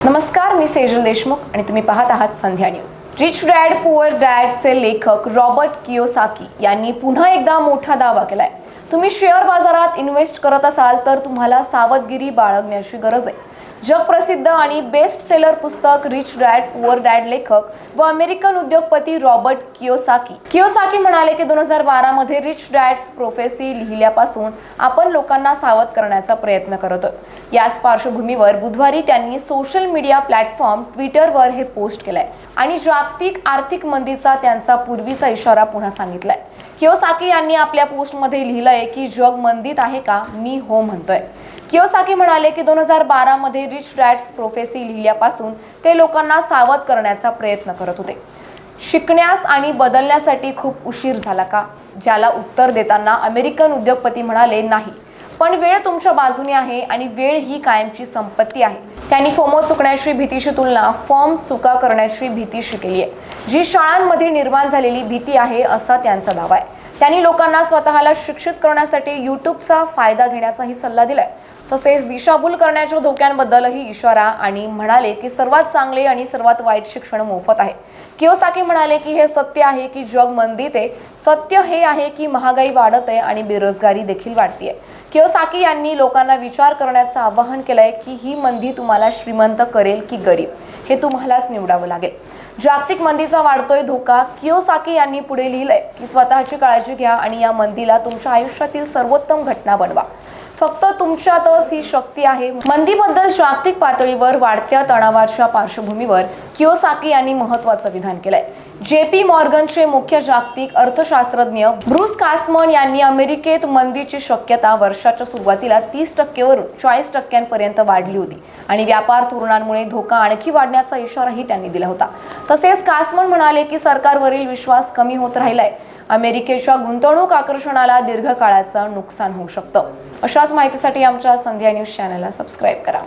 नमस्कार मी सेजल देशमुख आणि तुम्ही पाहत आहात Sandhya news. Rich dad poor डॅडचे लेखक रॉबर्ट कियोसाकी यांनी पुन्हा एकदा मोठा दावा केलाय. तुम्ही शेअर बाजारात इन्व्हेस्ट करत असाल तर तुम्हाला सावधगिरी बाळगण्याची गरज आहे. जगप्रसिद्ध आणि बेस्ट सेलर पुस्तक रिच डॅड पुअर डॅड लेखक व अमेरिकन उद्योगपती रॉबर्ट कियोसाकी कियोसाकी म्हणाले की दोन हजार बारामध्ये रिच डॅड्स प्रोफेसी लिहिल्यापासून आपण लोकांना सावध करण्याचा प्रयत्न करतोय याच पार्श्वभूमीवर बुधवारी त्यांनी सोशल मीडिया प्लॅटफॉर्म ट्विटरवर हे पोस्ट केलंय. आणि जागतिक आर्थिक मंदीचा त्यांचा पूर्वीचा इशारा पुन्हा सांगितलाय. कियोसाकी यांनी आपल्या पोस्टमध्ये लिहिलंय की जग मंदित आहे का? मी हो म्हणतोय. कियोसाकी म्हणाले की दोन हजार बारामध्ये रिच डॅड्स प्रोफेसी लिहिल्यापासून ते लोकांना सावध करण्याचा प्रयत्न करत होते. शिकण्यास आणि बदलण्यासाठी खूप उशीर झाला का? ज्याला उत्तर देताना अमेरिकन उद्योगपती म्हणाले नाही पण वेळ तुमच्या बाजूने आहे आणि वेळ ही कायमची संपत्ती आहे. त्यांनी फोमो चुकण्याची भीतीची तुलना फॉर्म चुका करण्याची भीतीशी केली आहे जी शाळांमध्ये निर्माण झालेली भीती आहे असा त्यांचा दावा आहे. त्यांनी लोकांना स्वतःला शिक्षित करण्यासाठी यूट्यूबचा फायदा घेण्याचाही सल्ला दिलाय. तसेच दिशाभूल करण्याच्या धोक्यांबद्दलही इशारा आणि म्हणाले की सर्वात चांगले आणि सर्वात वाईट शिक्षण मोफत आहे. किओसाकी म्हणाले की हे सत्य आहे की जग मंदीत आहे. सत्य हे आहे की महागाई वाढत आहे आणि बेरोजगारी देखील वाढतीये. कियोसाकी यांनी लोकांना विचार करण्याचं आवाहन केलंय की ही मंदी तुम्हाला श्रीमंत करेल की गरीब हे तुम्हालाच निवडावं लागेल. जागतिक मंदीचा वाढतोय धोका. कियोसाकी यांनी पुढे लिहिलंय की स्वतःची काळजी घ्या आणि या मंदीला तुमच्या आयुष्यातील सर्वोत्तम घटना बनवा. फक्त तुमच्यातच ही शक्ती आहे. मंदीबद्दल जागतिक पातळीवर वाढत्या तणावाच्या पार्श्वभूमीवर कियोसाकी यांनी महत्वाचं विधान केलंय. जे पी मॉर्गनचे मुख्य जागतिक अर्थशास्त्रज्ञ ब्रुस कासमन यांनी अमेरिकेत मंदीची शक्यता वर्षाच्या सुरुवातीला तीस टक्केवरून चाळीस टक्क्यांपर्यंत वाढली होती. आणि व्यापार धोरणांमुळे धोका आणखी वाढण्याचा इशाराही त्यांनी दिला होता. तसेच कासमन म्हणाले की सरकारवरील विश्वास कमी होत राहिलाय. अमेरिकेच्या गुंतवणूक आकर्षणाला दीर्घकाळाचं नुकसान होऊ शकतं. अशाच माहितीसाठी आमच्या संध्या न्यूज चॅनलला सबस्क्राईब करा.